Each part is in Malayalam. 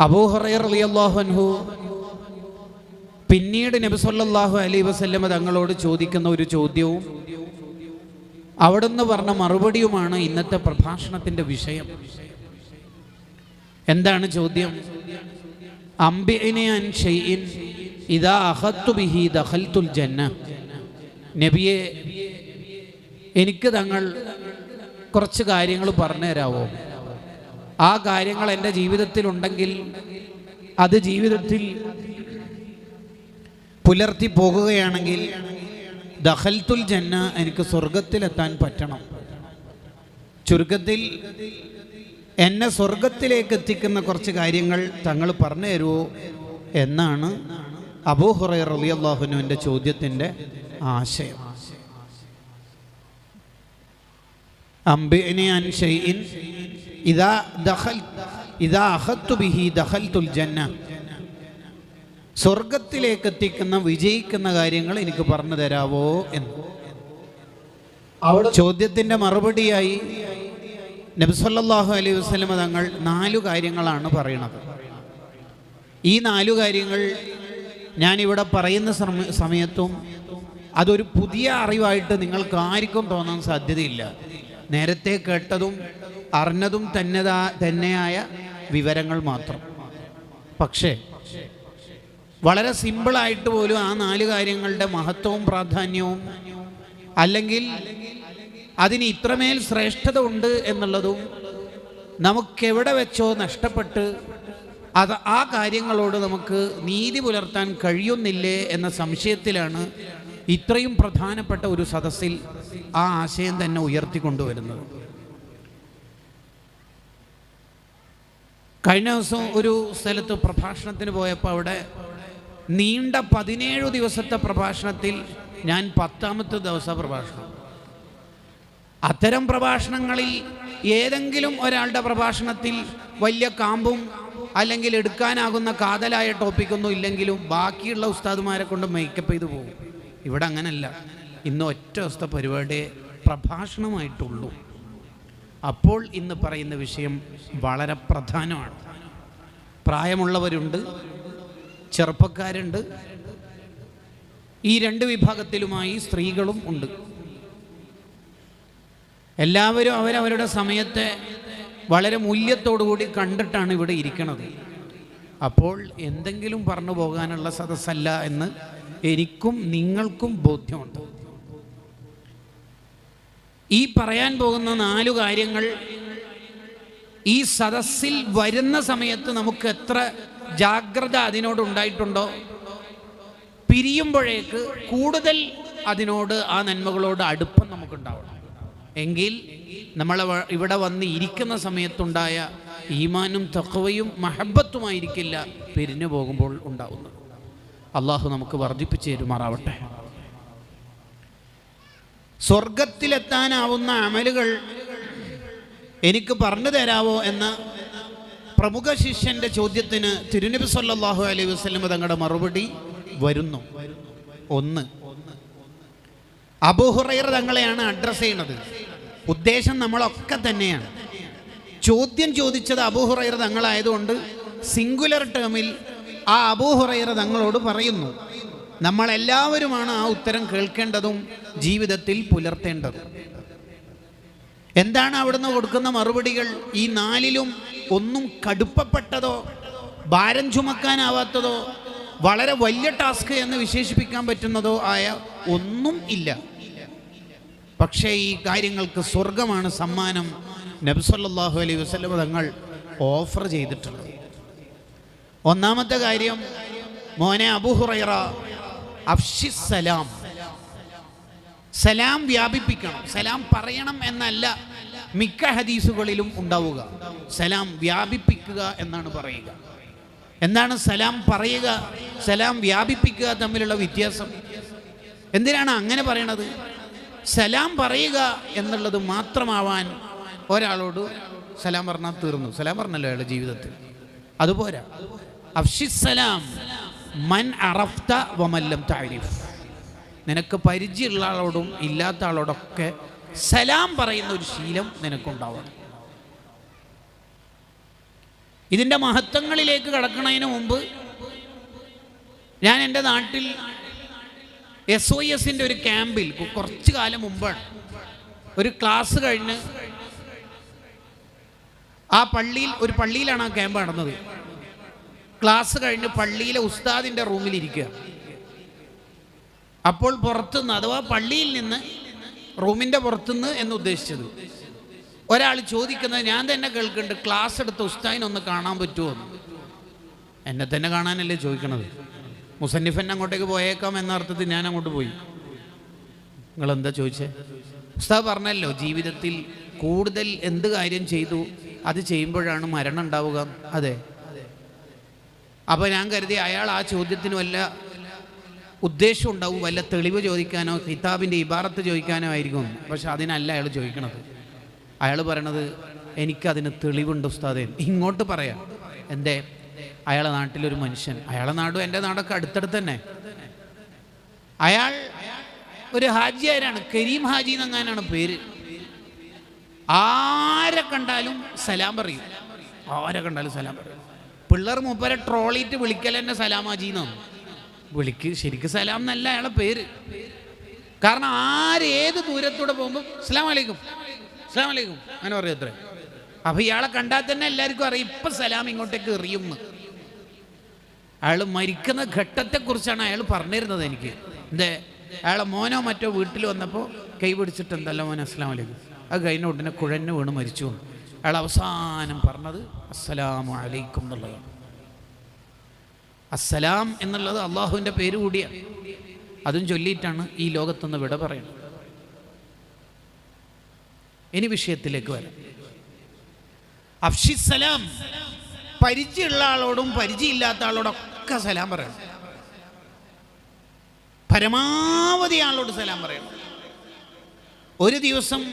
അബൂഹറൈർ അലിയല്ലാഹു പിന്നീട് നബി അലൈ അലൈഹി വസല്ലമ തങ്ങളോട് ചോദിക്കുന്ന ഒരു ചോദ്യവും അവിടുന്ന് പറഞ്ഞ മറുപടിയുമാണ് ഇന്നത്തെ പ്രഭാഷണത്തിന്റെ വിഷയം. എന്താണ് ചോദ്യം? അൻ അഹത്തു ബിഹി ജന്ന. നബിയെ എനിക്ക് തങ്ങൾ കുറച്ച് കാര്യങ്ങൾ പറഞ്ഞു തരാവോ ആ കാര്യങ്ങൾ എന്റെ ജീവിതത്തിൽ ഉണ്ടെങ്കിൽ അത് ജീവിതത്തിൽ പുലർത്തി പോകുകയാണെങ്കിൽ ദഹൽത്തുൽ ജന്ന എനിക്ക് സ്വർഗത്തിലെത്താൻ പറ്റണം. ചുരുക്കത്തിൽ എന്നെ സ്വർഗത്തിലേക്ക് എത്തിക്കുന്ന കുറച്ച് കാര്യങ്ങൾ തങ്ങൾ പറഞ്ഞു തരുമോ എന്നാണ് അബൂഹുറൈ റളിയല്ലാഹുനുവിന്റെ ചോദ്യത്തിന്റെ ആശയം. അംബിനി അൻ ബിഹി ജന്ന. സ്വർഗത്തിലേക്ക് എത്തിക്കുന്ന വിജയിക്കുന്ന കാര്യങ്ങൾ എനിക്ക് പറഞ്ഞു തരാവോ എന്ന്. ചോദ്യത്തിന്റെ മറുപടിയായി നബ്സല്ലാഹു അലൈഹി വസ്ലമ തങ്ങൾ നാലു കാര്യങ്ങളാണ് പറയണത്. ഈ നാലു കാര്യങ്ങൾ ഞാനിവിടെ പറയുന്ന സമയത്തും അതൊരു പുതിയ അറിവായിട്ട് നിങ്ങൾക്ക് ആർക്കും തോന്നാൻ സാധ്യതയില്ല. നേരത്തെ കേട്ടതും അറിഞ്ഞതും തന്നെതാ തന്നെയായ വിവരങ്ങൾ മാത്രം. പക്ഷേ വളരെ സിമ്പിളായിട്ട് പോലും ആ നാല് കാര്യങ്ങളുടെ മഹത്വവും പ്രാധാന്യവും അല്ലെങ്കിൽ അതിന് ഇത്രമേൽ ശ്രേഷ്ഠത ഉണ്ട് എന്നുള്ളതും നമുക്കെവിടെ വെച്ചോ നഷ്ടപ്പെട്ട് അത് ആ കാര്യങ്ങളോട് നമുക്ക് നീതി പുലർത്താൻ കഴിയുന്നില്ലേ എന്ന സംശയത്തിലാണ് ഇത്രയും പ്രധാനപ്പെട്ട ഒരു സദസ്സിൽ ആ ആശയം തന്നെ ഉയർത്തിക്കൊണ്ടുവരുന്നത്. കഴിഞ്ഞ ദിവസം ഒരു സ്ഥലത്ത് പ്രഭാഷണത്തിന് പോയപ്പോൾ അവിടെ നീണ്ട പതിനേഴ് ദിവസത്തെ പ്രഭാഷണത്തിൽ ഞാൻ പത്താമത്തെ ദിവസ പ്രഭാഷണം. അത്തരം പ്രഭാഷണങ്ങളിൽ ഏതെങ്കിലും ഒരാളുടെ പ്രഭാഷണത്തിൽ വലിയ കാമ്പും അല്ലെങ്കിൽ എടുക്കാനാകുന്ന കാതലായ ടോപ്പിക്കൊന്നും ഇല്ലെങ്കിലും ബാക്കിയുള്ള ഉസ്താദുമാരെ കൊണ്ട് മേക്കപ്പ് ചെയ്തു പോകും. ഇവിടെ അങ്ങനല്ല. ഇന്ന് ഒറ്റ ദിവസത്തെ പരിപാടിയെ പ്രഭാഷണമായിട്ടുള്ളൂ. അപ്പോൾ ഇന്ന് പറയുന്ന വിഷയം വളരെ പ്രധാനമാണ്. പ്രായമുള്ളവരുണ്ട് ചെറുപ്പക്കാരുണ്ട്. ഈ രണ്ട് വിഭാഗത്തിലുമായി സ്ത്രീകളും ഉണ്ട്. എല്ലാവരും അവരവരുടെ സമയത്തെ വളരെ മൂല്യത്തോടുകൂടി കണ്ടിട്ടാണ് ഇവിടെ ഇരിക്കുന്നത് അപ്പോൾ എന്തെങ്കിലും പറഞ്ഞു പോകാനുള്ള സദസ്സല്ല എന്ന് എനിക്കും നിങ്ങൾക്കും ബോധ്യമുണ്ട്. ഈ പറയാൻ പോകുന്ന നാലു കാര്യങ്ങൾ ഈ സദസ്സിൽ വരുന്ന സമയത്ത് നമുക്ക് എത്ര ജാഗ്രത അതിനോട് ഉണ്ടായിട്ടുണ്ടോ? പിരിയുമ്പോഴേക്ക് കൂടുതൽ അതിനോട് ആ നന്മകളോട് അടുപ്പം നമുക്കുണ്ടാവണം. എങ്കിൽ നമ്മൾ ഇവിടെ വന്ന് ഇരിക്കുന്ന സമയത്തുണ്ടായ ഈമാനും തക്കവയും മഹബത്തുമായിരിക്കില്ല പിരിഞ്ഞു പോകുമ്പോൾ ഉണ്ടാവുന്നത്. അള്ളാഹു നമുക്ക് വർദ്ധിപ്പിച്ചു തരുമാറാവട്ടെ. സ്വർഗത്തിലെത്താനാവുന്ന അമലുകൾ എനിക്ക് പറഞ്ഞു തരാവോ എന്ന പ്രമുഖ ശിഷ്യന്റെ ചോദ്യത്തിന് തിരുനബി സല്ലാഹു അലൈഹി വസല്ലം തങ്ങളുടെ മറുപടി വരുന്നു. ഒന്ന് അബൂഹുറൈറ തങ്ങളെയാണ് അഡ്രസ് ചെയ്യുന്നത്. ഉദ്ദേശം നമ്മളൊക്കെ തന്നെയാണ്. ചോദ്യം ചോദിച്ചത് അബൂഹുറൈറ തങ്ങളായതുകൊണ്ട് സിംഗുലർ ടേമിൽ ആ അബൂഹുറൈറ തങ്ങളോട് പറയുന്നു നമ്മളെല്ലാവരുമാണ് ആ ഉത്തരം കേൾക്കേണ്ടതും ജീവിതത്തിൽ പുലർത്തേണ്ടതും. എന്താണ് അവിടുന്ന് കൊടുക്കുന്ന മറുപടികൾ? ഈ നാലിലും ഒന്നും കടുപ്പപ്പെട്ടതോ ഭാരം ചുമക്കാനാവാത്തതോ വളരെ വലിയ ടാസ്ക് എന്ന് വിശേഷിപ്പിക്കാൻ പറ്റുന്നതോ ആയ ഒന്നും ഇല്ല. പക്ഷേ ഈ കാര്യങ്ങൾക്ക് സ്വർഗമാണ് സമ്മാനം നബ്സല്ലാഹു അലൈഹി വസ്ലം തങ്ങൾ ഓഫർ ചെയ്തിട്ടുള്ളത്. ഒന്നാമത്തെ കാര്യം മോനെ അബുഹുറൈറ അഫ്ഷിസലാം സലാം വ്യാപിപ്പിക്കണം. സലാം പറയണം എന്നല്ല മിക്ക ഹദീസുകളിലും ഉണ്ടാവുക. സലാം വ്യാപിപ്പിക്കുക എന്നാണ് പറയുക. എന്താണ് സലാം പറയുക? സലാം വ്യാപിപ്പിക്കുക തമ്മിലുള്ള വ്യത്യാസം? എന്തിനാണ് അങ്ങനെ പറയണത്? സലാം പറയുക എന്നുള്ളത് മാത്രമാവാൻ ഒരാളോട് സലാം പറഞ്ഞാൽ തീർന്നു. സലാം പറഞ്ഞല്ലോ അയാളുടെ ജീവിതത്തിൽ. അതുപോരാ. മൻ അറഫ്ത നിനക്ക് പരിചയമുള്ള ആളോടും ഇല്ലാത്ത ആളോടൊക്കെ സലാം പറയുന്ന ഒരു ശീലം നിനക്കുണ്ടാവണം. ഇതിന്റെ മഹത്വങ്ങളിലേക്ക് കടക്കുന്നതിന് മുമ്പ് ഞാൻ എന്റെ നാട്ടിൽ എസ് ഒ എസിന്റെ ഒരു ക്യാമ്പിൽ കുറച്ച് കാലം മുമ്പാണ്. ഒരു ക്ലാസ് കഴിഞ്ഞ് ആ പള്ളിയിൽ ഒരു പള്ളിയിലാണ് ആ ക്യാമ്പ് നടന്നത്. ക്ലാസ് കഴിഞ്ഞ് പള്ളിയിലെ ഉസ്താദിന്റെ റൂമിലിരിക്കുക അപ്പോൾ പുറത്തുനിന്ന് അഥവാ പള്ളിയിൽ നിന്ന് റൂമിന്റെ പുറത്തുനിന്ന് എന്ന് ഉദ്ദേശിച്ചത് ഒരാൾ ചോദിക്കുന്നത് ഞാൻ തന്നെ കേൾക്കുന്നുണ്ട് ക്ലാസ് എടുത്ത ഉസ്താദിനൊന്ന് കാണാൻ പറ്റുമോ? എന്ന് എന്നെ തന്നെ കാണാനല്ലേ ചോദിക്കണത്. മുസന്നിഫൻ അങ്ങോട്ടേക്ക് പോയേക്കാം എന്ന അർത്ഥത്തിൽ ഞാൻ അങ്ങോട്ട് പോയി. നിങ്ങൾ എന്താ ചോദിച്ചേ? ഉസ്താദ് പറഞ്ഞല്ലോ ജീവിതത്തിൽ കൂടുതൽ എന്ത് കാര്യം ചെയ്തു അത് ചെയ്യുമ്പോഴാണ് മരണം ഉണ്ടാവുക. അതെ. അപ്പോൾ ഞാൻ കരുതി അയാൾ ആ ചോദ്യത്തിന് വല്ല ഉദ്ദേശം ഉണ്ടാവും വല്ല തെളിവ് ചോദിക്കാനോ കിതാബിന്റെ ഇബാറത്ത് ചോദിക്കാനോ ആയിരിക്കും. പക്ഷെ അതിനല്ല അയാൾ ചോദിക്കണത്. അയാൾ പറയണത് എനിക്കതിന് തെളിവുണ്ട് ഉസ്താദേ. ഇങ്ങോട്ട് പറയാം. എന്റെ അയാളെ നാട്ടിലൊരു മനുഷ്യൻ. അയാളെ നാടും എന്റെ നാടൊക്കെ അടുത്തടുത്ത് തന്നെ. അയാൾ ഒരു ഹാജിയാരാണ്. കരീം ഹാജി എന്നങ്ങാനാണ് പേര്. ആരെ കണ്ടാലും സലാം പറയും. ആരെ കണ്ടാലും സലാം പറയും. പിള്ളേർ മൂപ്പരെ ട്രോളിയിട്ട് വിളിക്കൽ തന്നെ സലാമാജീന്നാണ് വിളിക്ക് ശരിക്കും സലാം എന്നല്ല അയാളെ പേര്. കാരണം ആരേത് ദൂരത്തൂടെ പോകുമ്പോൾ അസ്ലാം വലൈക്കും അസ്ലാം വലൈക്കും അങ്ങനെ പറയും അത്ര. അപ്പൊ ഇയാളെ കണ്ടാൽ തന്നെ എല്ലാവർക്കും അറിയും ഇപ്പൊ സലാം ഇങ്ങോട്ടേക്ക് എറിയും അയാൾ മരിക്കുന്ന ഘട്ടത്തെക്കുറിച്ചാണ് അയാൾ പറഞ്ഞിരുന്നത് എനിക്ക്. എന്തേ? അയാളെ മോനോ മറ്റോ വീട്ടിൽ വന്നപ്പോൾ കൈ പിടിച്ചിട്ട് എന്തല്ല മോനെ അസ്ലാം വലൈക്കും അത് കഴിഞ്ഞ ഉടനെ കുഴഞ്ഞു വീണ് മരിച്ചു. അയാൾ അവസാനം പറഞ്ഞത് അസ്സലാമു അലൈക്കും എന്നുള്ളതാണ്. അസ്സലാം എന്നുള്ളത് അള്ളാഹുവിന്റെ പേര് കൂടിയാണ്. അതും ചൊല്ലിയിട്ടാണ് ഈ ലോകത്തുനിന്ന് വിട പറയുന്നത്. ഇനി വിഷയത്തിലേക്ക് വരാം. അഫ്ഷിസലാം പരിചയമുള്ള ആളോടും പരിചയമില്ലാത്ത ആളോടൊക്കെ സലാം പറയണം. പരമാവധി ആളോട് സലാം പറയണം. ഒരു ദിവസം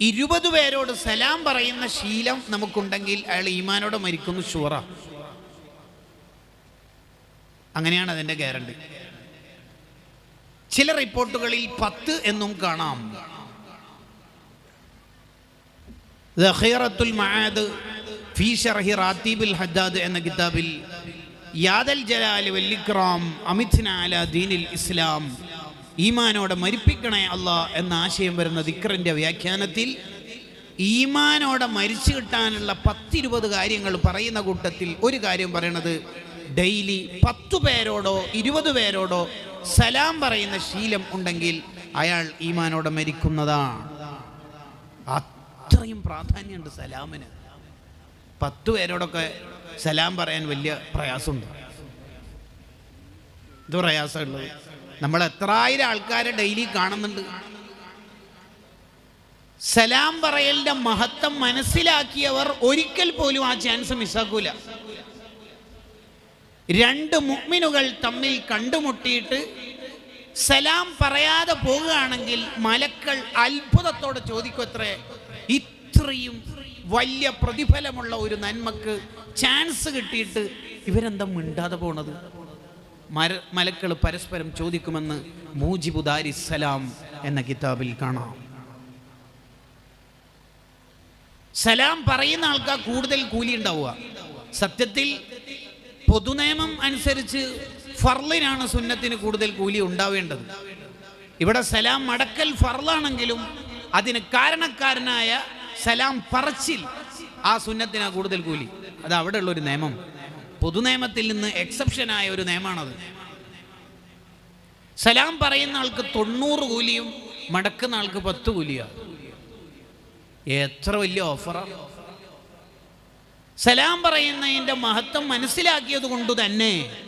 ഇരുപത് പേരോട് സലാം പറയുന്ന ശീലം നമുക്കുണ്ടെങ്കിൽ അയാൾ ഈമാനോടെ മരിക്കുന്നു ഷുറ അങ്ങനെയാണ് അതിന്റെ ഗ്യാരണ്ടി ചില റിപ്പോർട്ടുകളിൽ പത്ത് എന്നും കാണാം. ഫീ എന്ന കിതാബിൽ യാദൽ ജലാൽ വല്ലിക്രാം അമിത്ന അല ദീനിൽ ഇസ്ലാം ഈമാനോടെ മരിപ്പിക്കണേ അല്ല എന്ന ആശയം വരുന്ന ദിക്റിന്റെ വ്യാഖ്യാനത്തിൽ ഈമാനോടെ മരിച്ചു കിട്ടാനുള്ള പത്തിരുപത് കാര്യങ്ങൾ പറയുന്ന കൂട്ടത്തിൽ ഒരു കാര്യം പറയണത്. ഡെയിലി പത്തു പേരോടോ ഇരുപത് പേരോടോ സലാം പറയുന്ന ശീലം ഉണ്ടെങ്കിൽ അയാൾ ഈമാനോടെ മരിക്കുന്നതാണ് അത്രയും പ്രാധാന്യമുണ്ട് സലാമിന്. പത്തു പേരോടൊക്കെ സലാം പറയാൻ വലിയ പ്രയാസമുണ്ട്. ഇത് പ്രയാസമുള്ളത്? നമ്മൾ എത്രായിരം ആൾക്കാരെ ഡെയിലി കാണുന്നുണ്ട്. സലാം പറയലിന്റെ മഹത്വം മനസ്സിലാക്കിയവർ ഒരിക്കൽ പോലും ആ ചാൻസ് മിസ്സാക്കൂല രണ്ട് മുഗ്മിനുകൾ തമ്മിൽ കണ്ടുമുട്ടിയിട്ട് സലാം പറയാതെ പോകുകയാണെങ്കിൽ മലക്കൾ അത്ഭുതത്തോടെ ചോദിക്കത്രേ ഇത്രയും വലിയ പ്രതിഫലമുള്ള ഒരു നന്മക്ക് ചാൻസ് കിട്ടിയിട്ട് ഇവരെന്താ മിണ്ടാതെ പോണത്? മര മലക്കൾ പരസ്പരം ചോദിക്കുമെന്ന് മൂജിബുദാരി സലാം എന്ന കിതാബിൽ കാണാം. സലാം പറയുന്ന ആൾക്കാർ കൂടുതൽ കൂലി ഉണ്ടാവുക. സത്യത്തിൽ പൊതുനിയമം അനുസരിച്ച് ഫർലിനാണ് സുന്നത്തിന് കൂടുതൽ കൂലി ഉണ്ടാവേണ്ടത്. ഇവിടെ സലാം മടക്കൽ ഫർലാണെങ്കിലും അതിന് കാരണക്കാരനായ സലാം പറച്ചിൽ ആ സുന്നത്തിനാ കൂടുതൽ കൂലി. അത് അവിടെ ഉള്ളൊരു നിയമം. പൊതുനിയമത്തിൽ നിന്ന് എക്സെപ്ഷനായ ഒരു നിയമമാണത്. സലാം പറയുന്ന ആൾക്ക് തൊണ്ണൂറ് കൂലിയും മടക്കുന്ന ആൾക്ക് പത്ത് കൂലിയാണ് എത്ര വലിയ ഓഫറാണ് സലാം പറയുന്നതിന്റെ മഹത്വം മനസ്സിലാക്കിയത് കൊണ്ട് തന്നെ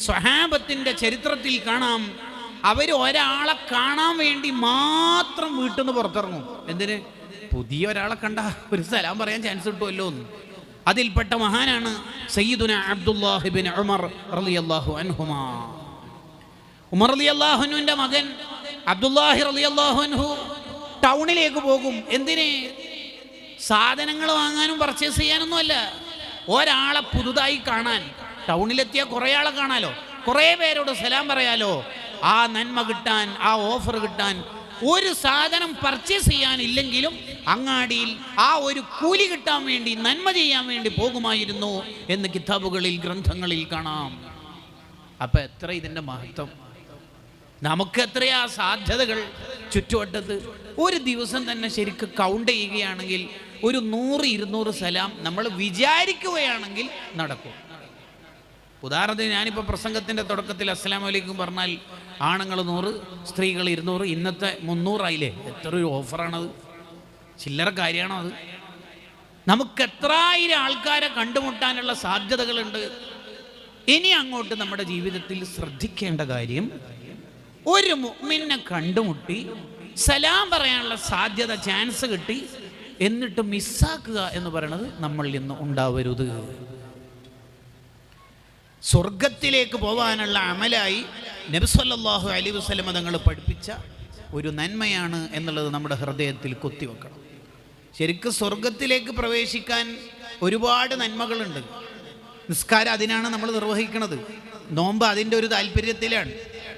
സ്വഹാബത്തിന്റെ ചരിത്രത്തിൽ കാണാം. അവർ ഒരാളെ കാണാൻ വേണ്ടി മാത്രം വീട്ടിൽ നിന്ന് പുറത്തിറങ്ങും. എന്തിന്? പുതിയ ഒരാളെ കണ്ട ഒരു സലാം പറയാൻ ചാൻസ് കിട്ടുമല്ലോ എന്ന് അതിൽപ്പെട്ട മഹാനാണ് സയ്യിദുന അബ്ദുല്ലാഹിബിൻ ഉമർ റളിയല്ലാഹു അൻഹുമാ. ഉമർ അലി അള്ളാഹുനുവിന്റെ മകൻ അബ്ദുല്ലാഹി റലി അള്ളാഹുൻഹു ടൗണിലേക്ക് പോകും. എന്തിന്? സാധനങ്ങൾ വാങ്ങാനും പർച്ചേസ് ചെയ്യാനൊന്നുമല്ല ഒരാളെ പുതുതായി കാണാൻ. ടൗണിലെത്തിയ കുറേ ആളെ കാണാലോ. കുറേ പേരോട് സലാം പറയാലോ. ആ നന്മ കിട്ടാൻ ആ ഓഫർ കിട്ടാൻ ഒരു സാധനം പർച്ചേസ് ചെയ്യാനില്ലെങ്കിലും അങ്ങാടിയിൽ ആ ഒരു കൂലി കിട്ടാൻ വേണ്ടി നന്മ ചെയ്യാൻ വേണ്ടി പോകുമായിരുന്നു എന്ന് കിതാബുകളിൽ ഗ്രന്ഥങ്ങളിൽ കാണാം. അപ്പൊ എത്ര ഇതിന്റെ മഹത്വം? നമുക്ക് എത്രയാ സാധ്യതകൾ ചുറ്റുവട്ടത്ത്? ഒരു ദിവസം തന്നെ ശരിക്ക് കൗണ്ട് ചെയ്യുകയാണെങ്കിൽ ഒരു നൂറ് ഇരുന്നൂറ് സലാം നമ്മൾ വിചാരിക്കുകയാണെങ്കിൽ നടക്കും. ഉദാഹരണത്തിന് ഞാനിപ്പോൾ പ്രസംഗത്തിന്റെ തുടക്കത്തിൽ അസ്സലാമലൈക്കും പറഞ്ഞാൽ ആണുങ്ങൾ നൂറ് സ്ത്രീകൾ ഇരുന്നൂറ് ഇന്നത്തെ മുന്നൂറായില്ലേ എത്ര ഒരു ഓഫറാണത്. ചില്ലറ കാര്യമാണോ അത്? നമുക്ക് എത്രായിരം ആൾക്കാരെ കണ്ടുമുട്ടാനുള്ള സാധ്യതകളുണ്ട്. ഇനി അങ്ങോട്ട് നമ്മുടെ ജീവിതത്തിൽ ശ്രദ്ധിക്കേണ്ട കാര്യം ഒരു മുഅ്മിനെ കണ്ടുമുട്ടി സലാം പറയാനുള്ള സാധ്യത ചാൻസ് കിട്ടി എന്നിട്ട് മിസ്സാക്കുക എന്ന് പറയുന്നത് നമ്മൾ ഇന്ന് ഉണ്ടാവരുത്. സ്വർഗത്തിലേക്ക് പോകാനുള്ള അമലായി നബ്സല്ലാഹു അലി വസ്ലമ തങ്ങൾ പഠിപ്പിച്ച ഒരു നന്മയാണ് എന്നുള്ളത് നമ്മുടെ ഹൃദയത്തിൽ കൊത്തിവെക്കണം. ശരിക്കും സ്വർഗത്തിലേക്ക് പ്രവേശിക്കാൻ ഒരുപാട് നന്മകളുണ്ട്. നിസ്കാരം അതിനാണ് നമ്മൾ നിർവഹിക്കുന്നത് നോമ്പ് അതിന്റെ ഒരു താല്പര്യത്തിലാണ്.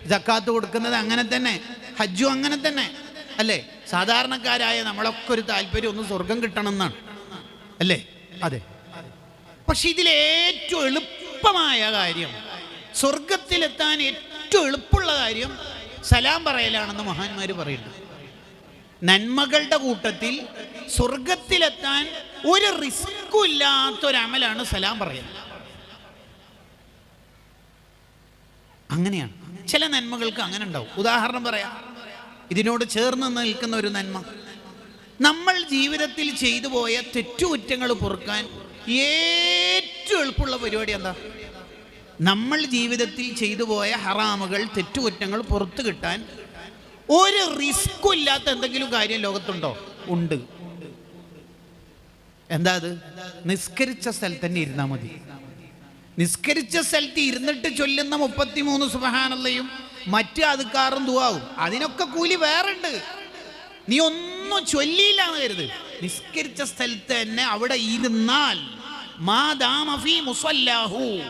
ജക്കാത്ത് കൊടുക്കുന്നത് അങ്ങനെ തന്നെ. ഹജ്ജും അങ്ങനെ തന്നെ. അല്ലേ? സാധാരണക്കാരായ നമ്മളൊക്കെ ഒരു താല്പര്യം ഒന്ന് സ്വർഗം കിട്ടണം എന്നാണ്. അല്ലേ? അതെ. പക്ഷെ ഇതിലേറ്റവും എളുപ്പമായ കാര്യം സ്വർഗത്തിലെത്താൻ ഏറ്റവും എളുപ്പമുള്ള കാര്യം സലാം പറയലാണെന്ന് മഹാന്മാർ പറയുന്നു. നന്മകളുടെ കൂട്ടത്തിൽ സ്വർഗത്തിലെത്താൻ ഒരു റിസ്ക്കും ഇല്ലാത്തൊരമലാണ് സലാം പറയൽ അങ്ങനെയാണ്. ചില നന്മകൾക്ക് അങ്ങനെ ഉണ്ടാവും. ഉദാഹരണം പറയാം. ഇതിനോട് ചേർന്ന് നിൽക്കുന്ന ഒരു നന്മ. നമ്മൾ ജീവിതത്തിൽ ചെയ്തു പോയ തെറ്റുകുറ്റങ്ങൾ പൊറുക്കാൻ ഏറ്റവും എളുപ്പമുള്ള പരിപാടി എന്താ? നമ്മൾ ജീവിതത്തിൽ ചെയ്തു പോയ ഹറാമുകൾ തെറ്റുകുറ്റങ്ങൾ പുറത്തു കിട്ടാൻ ഒരു റിസ്ക്കും ഇല്ലാത്ത എന്തെങ്കിലും കാര്യം ലോകത്തുണ്ടോ? ഉണ്ട്. എന്താ അത്? നിസ്കരിച്ച സ്ഥലത്ത് തന്നെ ഇരുന്നാൽ മതി. നിസ്കരിച്ച സ്ഥലത്ത് ഇരുന്നിട്ട് ചൊല്ലുന്ന മുപ്പത്തിമൂന്ന് സുബഹാനല്ലയും മറ്റു അതുക്കാറും ദുവാവും അതിനൊക്കെ കൂലി വേറുണ്ട്. നീ ഒന്നും ചൊല്ലിയില്ല എന്ന് കരുത്. നിസ്കരിച്ച സ്ഥലത്ത് തന്നെ അവിടെ ഇരുന്നാൽ മാതാമഫി മുസല്ലാഹു.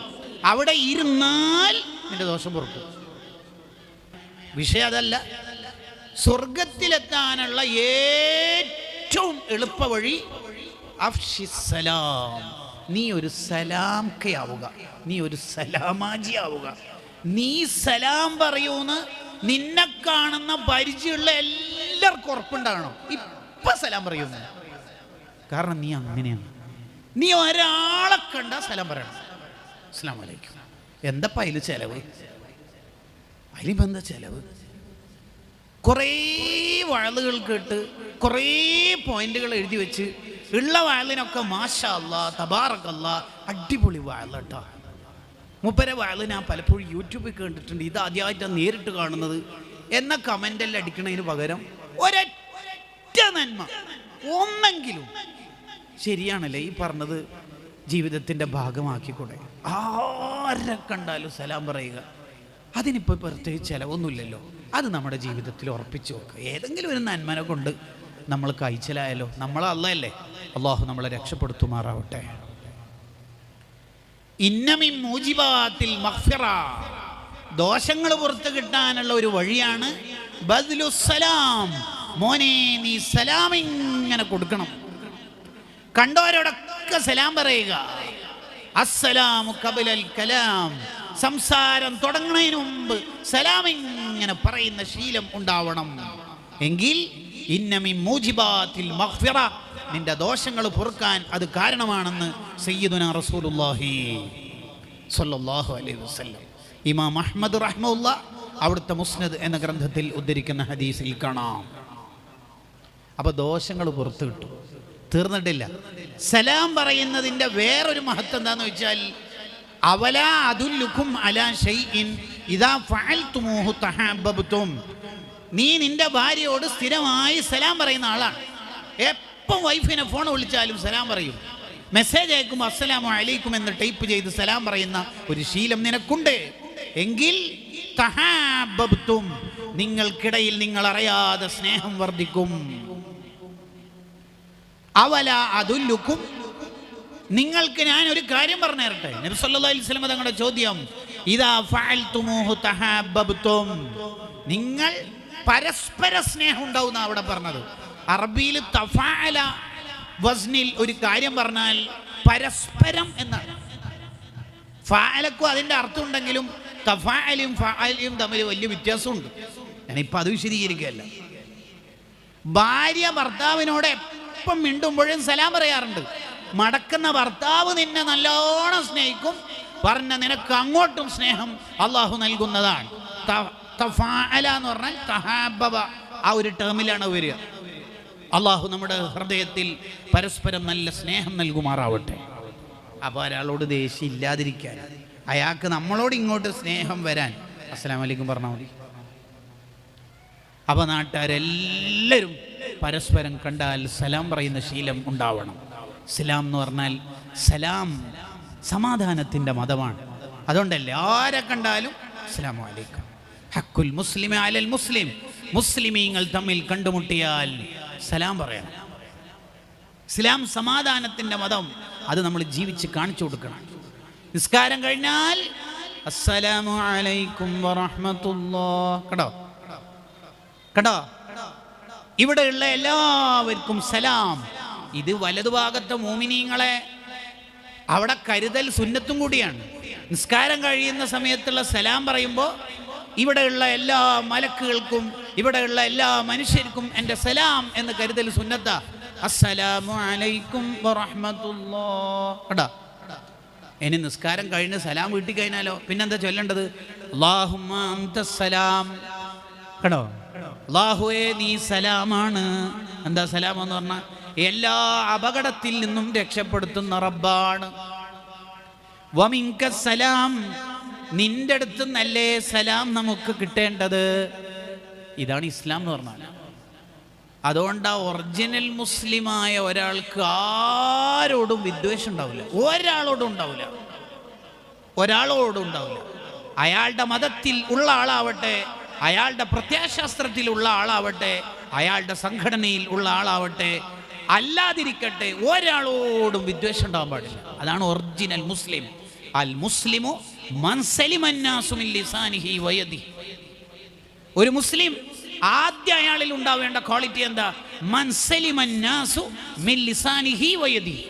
അവിടെ ഇരുന്നാൽ നിന്റെ ദോഷം പുറത്തു വിഷയം അതല്ല. സ്വർഗത്തിലെത്താനുള്ള ഏറ്റവും എളുപ്പ വഴി അഫ്ഷിസലാം നീ ഒരു സലാംക്കയാവുക നീ ഒരു സലാമാജിയാവുക. നീ സലാം പറയൂന്ന് നിന്നെ കാണുന്ന പരിചയമുള്ള എല്ലാവർക്കും ഉറപ്പുണ്ടാകണം. ഇപ്പൊ സലാം പറയുന്നു. കാരണം നീ അങ്ങനെയാണ്. നീ ഒരാളെ കണ്ട സലാം പറയണം. അസ്സാം വലൈക്കും അതിൽ ചിലവ്? അതിലിപ്പോൾ എന്താ ചിലവ്? കുറേ വഴലുകൾ കേട്ട് കുറേ പോയിന്റുകൾ എഴുതി വെച്ച് ഉള്ള വയലിനൊക്കെ മാഷാ തബാറക്കല്ല അടിപൊളി വയലട്ടോ മുപ്പരെ വയൽ ഞാൻ പലപ്പോഴും യൂട്യൂബിൽ കണ്ടിട്ടുണ്ട്. ഇത് ആദ്യമായിട്ടാണ് നേരിട്ട് കാണുന്നത്. എന്ന കമന്റെല്ലാം അടിക്കണതിന് പകരം ഒരൊറ്റ നന്മ. ഒന്നെങ്കിലും. ശരിയാണല്ലേ ഈ പറഞ്ഞത്? ജീവിതത്തിന്റെ ഭാഗമാക്കിക്കൂടെ? ആരെ കണ്ടാലും സലാം പറയുക. അതിനിപ്പോൾ പ്രത്യേകിച്ച് ചിലവൊന്നുമില്ലല്ലോ. അത് നമ്മുടെ ജീവിതത്തിൽ ഉറപ്പിച്ചു വെക്കുക. ഏതെങ്കിലും ഒരു നന്മനെ കൊണ്ട് നമ്മൾ കഴിച്ചലായാലോ നമ്മളല്ലേ അല്ലല്ലേ അള്ളാഹു നമ്മളെ രക്ഷപ്പെടുത്തുമാറാവട്ടെ. ഇന്നമി മൂജിബാത്തിൽ ദോഷങ്ങൾ പുറത്ത് കിട്ടാനുള്ള ഒരു വഴിയാണ് മോനെ നീ സലാം ഇങ്ങനെ കൊടുക്കണം. കണ്ടവരോടൊക്കെ സലാം പറയുക. അസ്സലാമു കബിലൽ കലാം. സംസാരം തുടങ്ങുന്നതിന് മുമ്പ് സലാം ഇങ്ങനെ പറയുന്ന ശീലം ഉണ്ടാവണം. എങ്കിൽ ഇന്നമി മൂജിബാത്തിൽ മഹ്ഫിറ നിന്റെ ദോഷങ്ങൾ പൊറുക്കാൻ അത് കാരണമാണെന്ന് സയ്യിദുന റസൂലുള്ളാഹി സ്വല്ലല്ലാഹു അലൈഹി വസല്ലം. ഇമാം അഹ്മദ് റഹ്മുല്ല അവിടുത്തെ മുസ്നദ് എന്ന ഗ്രന്ഥത്തിൽ ഉദ്ധരിക്കുന്ന ഹദീസിൽ കാണാം. അപ്പൊ ദോഷങ്ങൾ പുറത്തു കിട്ടും. തീർന്നിട്ടില്ല. സലാം പറയുന്നതിന്റെ വേറൊരു മഹത്വം എന്താന്ന് വെച്ചാൽ അവലാ അതുല്ലുഖും അലാ ഷൈഇൻ ഇദാ ഫഅൽതുമൂഹു തഹാബബുത്തും നീ നിന്റെ ഭാര്യയോട് സ്ഥിരമായി സലാം പറയുന്ന ആളാണ്. എപ്പം വൈഫിനെ ഫോൺ വിളിച്ചാലും സലാം പറയും. മെസ്സേജ് അയക്കുമ്പോൾ അസ്സലാമു അലൈക്കും എന്ന് ടൈപ്പ് ചെയ്ത് സലാം പറയുന്ന ഒരു ശീലം നിനക്കുണ്ട്. എങ്കിൽ തഹാബബുത്തും നിങ്ങൾക്കിടയിൽ നിങ്ങൾ അറിയാതെ സ്നേഹം വർദ്ധിക്കും. അവല അതുല്ലുക്കും. നിങ്ങൾക്ക് ഞാൻ ഒരു കാര്യം പറഞ്ഞു തരട്ടെ? നബി അലൈഹി തങ്ങളുടെ ചോദ്യം ഇതാ ഫഅൽതുമൂഹു നിങ്ങൾ പരസ്പര സ്നേഹം ഉണ്ടാവും അവിടെ പറഞ്ഞത്. അറബിയിൽ തഫാല വസ്നിൽ ഒരു കാര്യം പറഞ്ഞാൽ പരസ്പരം എന്നാണ് ഫാലക്കും അതിന്റെ അർത്ഥം ഉണ്ടെങ്കിലും തഫാലും ഫാലും തമ്മിൽ വലിയ വ്യത്യാസമുണ്ട്. ഞാനിപ്പോൾ അത് വിശദീകരിക്കുകയല്ല. ഭാര്യ ഭർത്താവിനോട് എപ്പം മിണ്ടുമ്പോഴും സലാം പറയാറുണ്ട്. മടക്കുന്ന ഭർത്താവ് നിന്നെ നല്ലോണം സ്നേഹിക്കും. പറഞ്ഞ നിനക്ക് അങ്ങോട്ടും സ്നേഹം അള്ളാഹു നൽകുന്നതാണ്. എന്ന് പറഞ്ഞാൽ ആ ഒരു ടേമിലാണ് വരിക. അള്ളാഹു നമ്മുടെ ഹൃദയത്തിൽ പരസ്പരം നല്ല സ്നേഹം നൽകുമാറാവട്ടെ. അപ്പോൾ ഒരാളോട് ദേഷ്യം ഇല്ലാതിരിക്കാൻ. അയാൾക്ക് നമ്മളോട് ഇങ്ങോട്ട് സ്നേഹം വരാൻ. അസ്സലാമു അലൈക്കും പറഞ്ഞാൽ മതി. അപ്പോൾ നാട്ടുകാരെല്ലാവരും പരസ്പരം കണ്ടാൽ സലാം പറയുന്ന ശീലം ഉണ്ടാവണം. സലാം എന്ന് പറഞ്ഞാൽ സലാം സമാധാനത്തിന്റെ മതമാണ്. അതുകൊണ്ട് എല്ലാരെ കണ്ടാലും അസ്സലാമു അലൈക്കും. ഹക്കുൽ മുസ്ലിം അലൽ മുസ്ലിം. മുസ്ലിമീങ്ങൾ തമ്മിൽ കണ്ടുമുട്ടിയാൽ സലാം പറയണം ഇസ്ലാം സമാധാനത്തിന്റെ മതം അത് നമ്മൾ ജീവിച്ച് കാണിച്ചു കൊടുക്കണം. നിസ്കാരം കഴിഞ്ഞാൽ അസ്സലാമു അലൈക്കും കേട്ടോ കേട്ടോ ഇവിടെയുള്ള എല്ലാവർക്കും സലാം. ഇത് വലതുഭാഗത്തെ മോമിനീങ്ങളെ അവിടെ കരുതൽ സുന്നത്തും കൂടിയാണ്. നിസ്കാരം കഴിയുന്ന സമയത്തുള്ള സലാം പറയുമ്പോൾ ഇവിടെയുള്ള എല്ലാ മലക്കുകൾക്കും ഇവിടെയുള്ള എല്ലാ മനുഷ്യർക്കും എന്റെ സലാം എന്ന് കരുതൽ സുന്നത്ത. അസ്സലാമു അലൈക്കും ഇനി നിസ്കാരം കഴിഞ്ഞ് സലാം വീട്ടിക്കഴിഞ്ഞാലോ? പിന്നെന്താ ചൊല്ലേണ്ടത്? സലാം കേട്ടോ? നീ സലാമാണ്. എന്താ സലാം എന്ന് പറഞ്ഞാൽ എല്ലാ അപകടത്തിൽ നിന്നും രക്ഷപ്പെടുത്തുന്ന റബ്ബാണ്. വമിങ്ക സലാം നിന്റെ അടുത്ത് നല്ലേ സലാം നമുക്ക് കിട്ടേണ്ടത്? ഇതാണ് ഇസ്ലാം എന്ന് പറഞ്ഞാൽ അതുകൊണ്ട് ആ ഒറിജിനൽ മുസ്ലിമായ ഒരാൾക്ക് ആരോടും വിദ്വേഷം ഉണ്ടാവില്ല. ഒരാളോടും ഉണ്ടാവില്ല. ഒരാളോടും ഉണ്ടാവില്ല. അയാളുടെ മതത്തിൽ ഉള്ള ആളാവട്ടെ അയാളുടെ പ്രത്യാശാസ്ത്രത്തിലുള്ള ആളാവട്ടെ അയാളുടെ സംഘടനയിൽ ഉള്ള ആളാവട്ടെ അല്ലാതിരിക്കട്ടെ ഒരാളോടും വിദ്വേഷം ഉണ്ടാവാൻ പാടില്ല. അതാണ് ഒറിജിനൽ മുസ്ലിം. അൽ മുസ്ലിമു ഒരു മുസ്ലിം ആദ്യ അയാളിൽ ഉണ്ടാവേണ്ട ക്വാളിറ്റി എന്താ? മൻസലിമന്നാസു വയദി.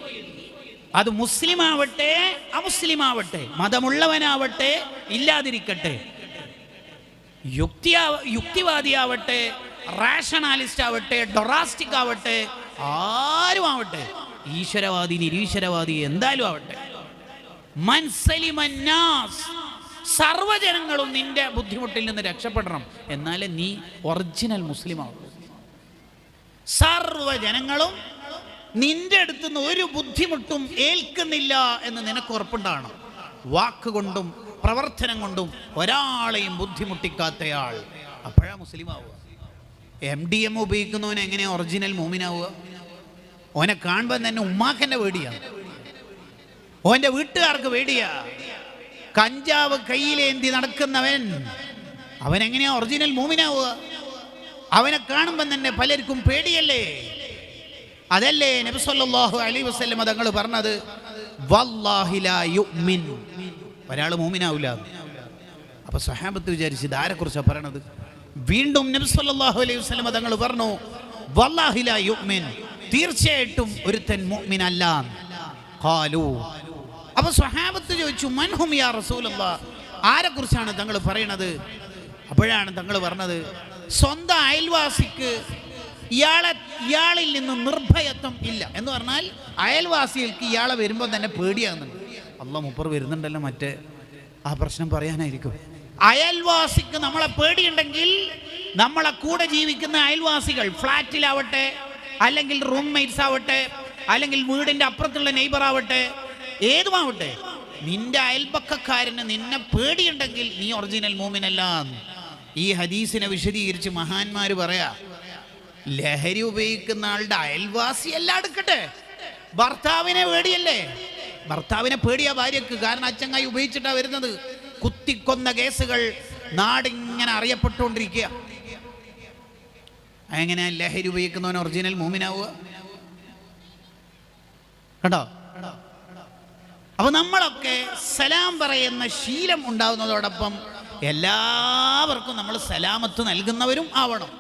അത് മുസ്ലിമാവട്ടെ അമുസ്ലിമാവട്ടെ മതമുള്ളവനാവട്ടെ ഇല്ലാതിരിക്കട്ടെ. യുക്തിയാ യുക്തിവാദിയാവട്ടെ റാഷണാലിസ്റ്റ് ആവട്ടെ ഡൊറാസ്റ്റിക് ആവട്ടെ ആരും ആവട്ടെ ഈശ്വരവാദി നിരീശ്വരവാദി എന്തായാലും ആവട്ടെ മൻസലിമന്നാസ് സർവജനങ്ങളും നിന്റെ ബുദ്ധിമുട്ടിൽ നിന്ന് രക്ഷപ്പെടണം. എന്നാലേ നീ ഒറിജിനൽ മുസ്ലിം ആവുള്ളൂ സർവജനങ്ങളും നിന്റെ അടുത്തുനിന്ന് ഒരു ബുദ്ധിമുട്ടും ഏൽക്കുന്നില്ല എന്ന് നിനക്ക് ഉറപ്പുണ്ടാകണം വാക്കുകൊണ്ടും പ്രവർത്തനം കൊണ്ടും ഒരാളെയും ബുദ്ധിമുട്ടിക്കാത്തയാൾ അപ്പോഴാ മുസ്ലിം ആവുക എം ഡി എം ഉപയോഗിക്കുന്നവൻ എങ്ങനെ ഒറിജിനൽ മോമിനാവുക? ഓനെ കാണുമ്പോൾ തന്നെ ഉമ്മാക്കന്റെ പേടിയാണ് ഓന്റെ വീട്ടുകാർക്ക് പേടിയാ. കഞ്ചാവ് കയ്യിലേന്തി നടക്കുന്നവൻ അവൻ എങ്ങനെയാ ഒറിജിനൽ മൂമിനാവുക? അവനെ കാണുമ്പോൾ തന്നെ പലർക്കും പേടിയല്ലേ? അതല്ലേ നബിസ്വല്ലാഹു അലൈ വസ്ലം തങ്ങൾ പറഞ്ഞത്? വല്ലാഹില ലാ യുഅ്മിൻ. ഒരാൾ മൂമിനാവില്ല അപ്പൊ സഹാബത്ത് വിചാരിച്ച് ഇതാരെ കുറിച്ചാണ് പറയണത്? വീണ്ടും അലൈഹി തങ്ങൾ പറഞ്ഞു വല്ലാഹില തീർച്ചയായിട്ടും ഒരുത്തൻ മുഅ്മിൻ അല്ല ഖാലു. അപ്പൊ സ്വഹാബത്ത് ചോദിച്ചു മൻഹും യാ റസൂലല്ലാ ആരെക്കുറിച്ചാണ് തങ്ങൾ പറയണത്? അപ്പോഴാണ് തങ്ങൾ പറഞ്ഞത് സ്വന്തം അയൽവാസിക്ക് ഇയാളെ ഇയാളിൽ നിന്ന് നിർഭയത്വം ഇല്ല. എന്ന് പറഞ്ഞാൽ അയൽവാസികൾക്ക് ഇയാളെ വരുമ്പോൾ തന്നെ പേടിയാകുന്നുണ്ട്. അല്ല മുപ്പർ വരുന്നുണ്ടല്ലോ മറ്റേ ആ പ്രശ്നം പറയാനായിരിക്കും. അയൽവാസിക്ക് നമ്മളെ പേടിയുണ്ടെങ്കിൽ നമ്മളെ കൂടെ ജീവിക്കുന്ന അയൽവാസികൾ ഫ്ലാറ്റിലാവട്ടെ അല്ലെങ്കിൽ റൂംമേറ്റ്സ് ആവട്ടെ അല്ലെങ്കിൽ വീടിന്റെ അപ്പുറത്തുള്ള നെയ്ബർ ആവട്ടെ ഏതുമാവട്ടെ നിന്റെ അയൽപക്കക്കാരന് നിന്നെ പേടിയുണ്ടെങ്കിൽ നീ ഒറിജിനൽ മൂമിനല്ല ഈ ഹദീസിനെ വിശദീകരിച്ച് മഹാന്മാർ പറയാ ലഹരി ഉപയോഗിക്കുന്ന ആളുടെ അയൽവാസി എല്ലാം എടുക്കട്ടെ ഭർത്താവിനെ പേടിയല്ലേ? ഭർത്താവിനെ പേടിയാ ഭാര്യക്ക്. കാരണം അച്ചങ്ങായി ഉപയോഗിച്ചിട്ടാ വരുന്നത്. കുത്തിക്കൊന്ന കേസുകൾ നാടിങ്ങനെ അറിയപ്പെട്ടുകൊണ്ടിരിക്കുക. എങ്ങനെ ലഹരി ഉപയോഗിക്കുന്നവൻ ഒറിജിനൽ മൂമിനാവുക? കേട്ടോ അപ്പൊ നമ്മളൊക്കെ സലാം പറയുന്ന ശീലം ഉണ്ടാവുന്നതോടൊപ്പം എല്ലാവർക്കും നമ്മൾ സലാമത്ത് നൽകുന്നവരും ആവണം.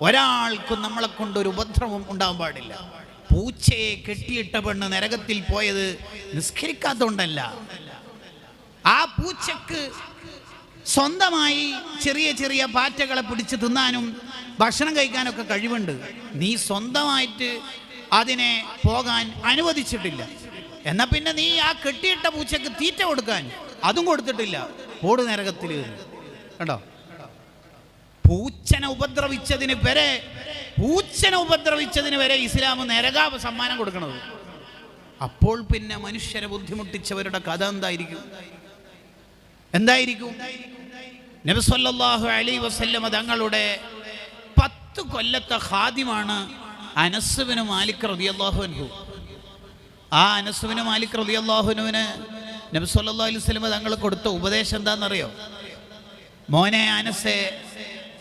ഒരാൾക്കും നമ്മളെ കൊണ്ടൊരു ഉപദ്രവം ഉണ്ടാവാൻ പാടില്ല. പൂച്ചയെ കെട്ടിയിട്ട പെണ്ണ് നരകത്തിൽ പോയത് നിസ്കരിക്കാത്തതുകൊണ്ടല്ല. ആ പൂച്ചക്ക് സ്വന്തമായി ചെറിയ ചെറിയ പാറ്റകളെ പിടിച്ച് തിന്നാനും ഭക്ഷണം കഴിക്കാനൊക്കെ കഴിവുണ്ട്. നീ സ്വന്തമായിട്ട് അതിനെ പോകാൻ അനുവദിച്ചിട്ടില്ല. എന്നാൽ പിന്നെ നീ ആ കെട്ടിയിട്ട പൂച്ചക്ക് തീറ്റ കൊടുക്കാൻ അതും കൊടുത്തിട്ടില്ല. ഓട് നരകത്തിൽ കണ്ടോ? പൂച്ചനെ ഉപദ്രവിച്ചതിന് വരെ പൂച്ചനെ ഉപദ്രവിച്ചതിന് വരെ ഇസ്ലാം നരകാവ് സമ്മാനം കൊടുക്കണത്. അപ്പോൾ പിന്നെ മനുഷ്യരെ ബുദ്ധിമുട്ടിച്ചവരുടെ കഥ എന്തായിരിക്കും? എന്തായിരിക്കും? നബിസ്വല്ലാഹു അലൈഹി വസല്ലമ തങ്ങളുടെ പത്ത് കൊല്ലത്തെ ഖാദിമാണ് അനസുവിന് മാലിക് റളിയല്ലാഹു അൻഹു. ആ അനസുവിന് മാലിക് റതിയല്ലാഹുനുവിന് നബിസ്വല്ലാ അലൈഹി വസല്ലമ തങ്ങൾ കൊടുത്ത ഉപദേശം എന്താണെന്നറിയോ? മോനെ അനസെ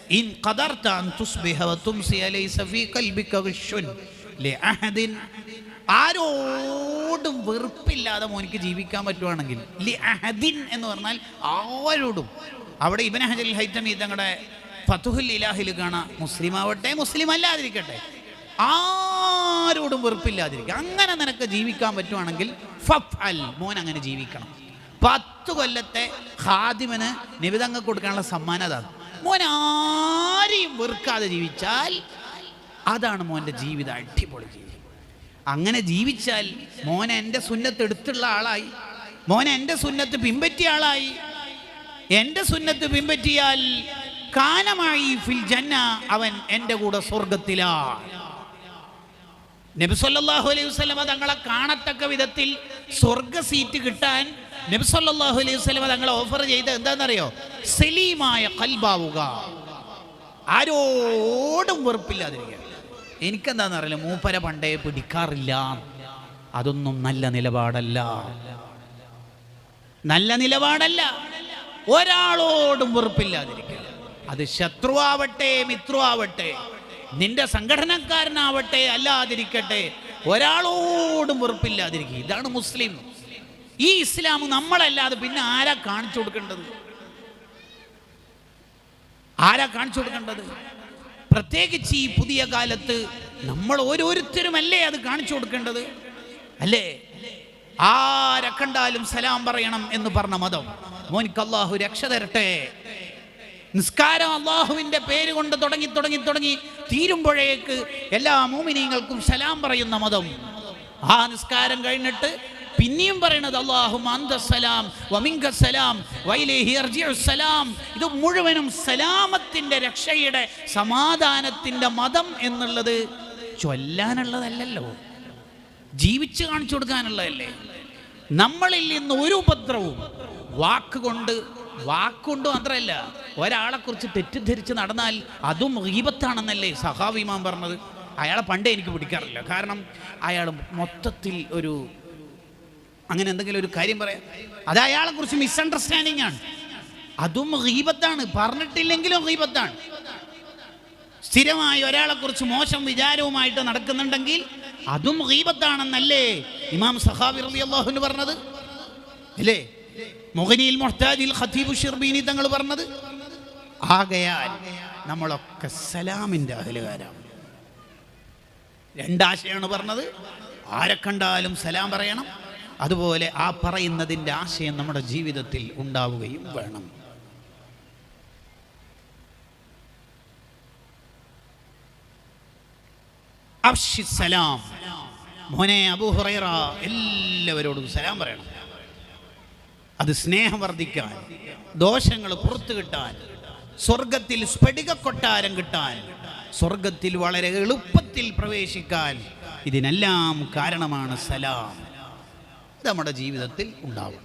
ഇൻ ഖദർത അൻ തുസ്ബിഹ വതുംസി അലൈസ ഫീ ഖൽബിക ഗിഷ്ഉൻ ലിഅഹദിൻ ആരോടും വെറുപ്പില്ലാതെ മോനിക്ക് ജീവിക്കാൻ പറ്റുവാണെങ്കിൽ ലി അഹദിൻ എന്ന് പറഞ്ഞാൽ ആരോടും. അവിടെ ഇബൻ ഹജൽ ഹൈത്തമി തങ്ങളുടെ ഫതുഹുൽ ഇലാഹിൽ കാണാം മുസ്ലിം ആവട്ടെ മുസ്ലിം അല്ലാതിരിക്കട്ടെ. ആരോടും വെറുപ്പില്ലാതിരിക്കുക. അങ്ങനെ നിനക്ക് ജീവിക്കാൻ പറ്റുവാണെങ്കിൽ ഫഫ് അൽ മോൻ അങ്ങനെ ജീവിക്കണം. പത്ത് കൊല്ലത്തെ ഖാദിമന് നിബിതങ്ങൾ കൊടുക്കാനുള്ള സമ്മാനം അതാണ് മോൻ ആരെയും വെറുക്കാതെ ജീവിച്ചാൽ അതാണ് മോന്റെ ജീവിതം അടിപൊളി ജീവിതം. അങ്ങനെ ജീവിച്ചാൽ മോൻ എന്റെ സുന്നത്ത് എടുത്തുള്ള ആളായി. മോൻ എന്റെ സുന്നത്ത് പിൻപറ്റിയ ആളായി. എന്റെ സുന്നത്ത് പിൻപറ്റിയാൽ കാനമായി ഫിൽ ജന്ന അവൻ എന്റെ കൂടെ സ്വർഗത്തിലാണ് നബിസ്വല്ലാഹു അലൈഹി വസ്ലമ തങ്ങളെ കാണത്തക്ക വിധത്തിൽ സ്വർഗ സീറ്റ് കിട്ടാൻ നബി സല്ലല്ലാഹു അലൈഹി വസല്ലമ തങ്ങളെ ഓഫർ ചെയ്ത് എന്താണെന്നറിയോ? സലീമായ കൽബാവുക. ആരോടും വെറുപ്പില്ലാതിരിക്കുക. എനിക്കെന്താണെന്നറിയില്ല മൂപ്പര പണ്ടേ പിടിക്കാറില്ല. അതൊന്നും നല്ല നിലപാടല്ല. നല്ല നിലപാടല്ല. ഒരാളോടും വെറുപ്പില്ലാതിരിക്കുക. അത് ശത്രുവാവട്ടെ മിത്രുവാവട്ടെ നിന്റെ സംഘടനക്കാരനാവട്ടെ അല്ലാതിരിക്കട്ടെ ഒരാളോടും വെറുപ്പില്ലാതിരിക്കുക. ഇതാണ് മുസ്ലിം. ഈ ഇസ്ലാം നമ്മളല്ലാതെ പിന്നെ ആരാ കാണിച്ചു കൊടുക്കേണ്ടത്? ആരാ കാണിച്ചു കൊടുക്കേണ്ടത്? പ്രത്യേകിച്ച് ഈ പുതിയ കാലത്ത് നമ്മൾ ഓരോരുത്തരുമല്ലേ അത് കാണിച്ചു കൊടുക്കേണ്ടത്? അല്ലേ? ആരെ കണ്ടാലും സലാം പറയണം എന്ന് പറഞ്ഞ മതം. മോനിക്ക് അള്ളാഹു രക്ഷ തരട്ടെ. നിസ്കാരം അള്ളാഹുവിന്റെ പേര് കൊണ്ട് തുടങ്ങി തുടങ്ങി തുടങ്ങി തീരുമ്പോഴേക്ക് എല്ലാ മൂമിനീങ്ങൾക്കും സലാം പറയുന്ന മതം. ആ നിസ്കാരം കഴിഞ്ഞിട്ട് പിന്നെയും പറയണത് അള്ളാഹു സലാം വമിങ്ക സലാം ഇത് മുഴുവനും സലാമത്തിന്റെ രക്ഷയുടെ സമാധാനത്തിന്റെ മതം എന്നുള്ളത് ചൊല്ലാനുള്ളതല്ലല്ലോ. ജീവിച്ച് കാണിച്ചു കൊടുക്കാനുള്ളതല്ലേ. നമ്മളിൽ നിന്ന് ഒരു ഉപദ്രവവും വാക്കുകൊണ്ട് വാക്കുകൊണ്ട് മാത്രമല്ല ഒരാളെക്കുറിച്ച് തെറ്റിദ്ധരിച്ച് നടന്നാൽ അതും ഗീപത്താണെന്നല്ലേ സഹാവിമാൻ പറഞ്ഞത്. അയാളെ പണ്ടേ എനിക്ക് പിടിക്കാറില്ല. കാരണം അയാൾ മൊത്തത്തിൽ ഒരു അങ്ങനെ എന്തെങ്കിലും ഒരു കാര്യം പറയാം. അത് അയാളെ കുറിച്ച് മിസ്അണ്ടർസ്റ്റാൻഡിങ് ആണ്. അതും ഗീപത്താണ് പറഞ്ഞിട്ടില്ലെങ്കിലും ഗീപത്താണ് സ്ഥിരമായി ഒരാളെ കുറിച്ച് മോശം വിചാരവുമായിട്ട് നടക്കുന്നുണ്ടെങ്കിൽ അതും ഗീബത്താണെന്നല്ലേ ഇമാം സഹാബി റളിയല്ലാഹു അൻഹു പറഞ്ഞത്? അല്ലേ? മൊഹനിയിൽ മൊഹ്താജിൽ ഖതീബു ഷിർബീനി തങ്ങൾ പറഞ്ഞത്? ആകയാൽ നമ്മളൊക്കെ സലാമിന്റെ അഹലുകാരാണ്. രണ്ടാശയാണ് പറഞ്ഞത്. ആരെ കണ്ടാലും സലാം പറയണം. അതുപോലെ ആ പറയുന്നതിന്റെ ആശയം നമ്മുടെ ജീവിതത്തിൽ ഉണ്ടാവുകയും വേണം. സലാം. മോനെ അബൂഹുറൈറ എല്ലാവരോടും സലാം പറയണം. അത് സ്നേഹം വർദ്ധിക്കാൻ ദോഷങ്ങൾ പുറത്തു കിട്ടാൻ സ്വർഗത്തിൽ സ്ഫടിക കൊട്ടാരം കിട്ടാൻ സ്വർഗത്തിൽ വളരെ എളുപ്പത്തിൽ പ്രവേശിക്കാൻ ഇതിനെല്ലാം കാരണമാണ് സലാം. നമ്മുടെ ജീവിതത്തിൽ ഉണ്ടാവും.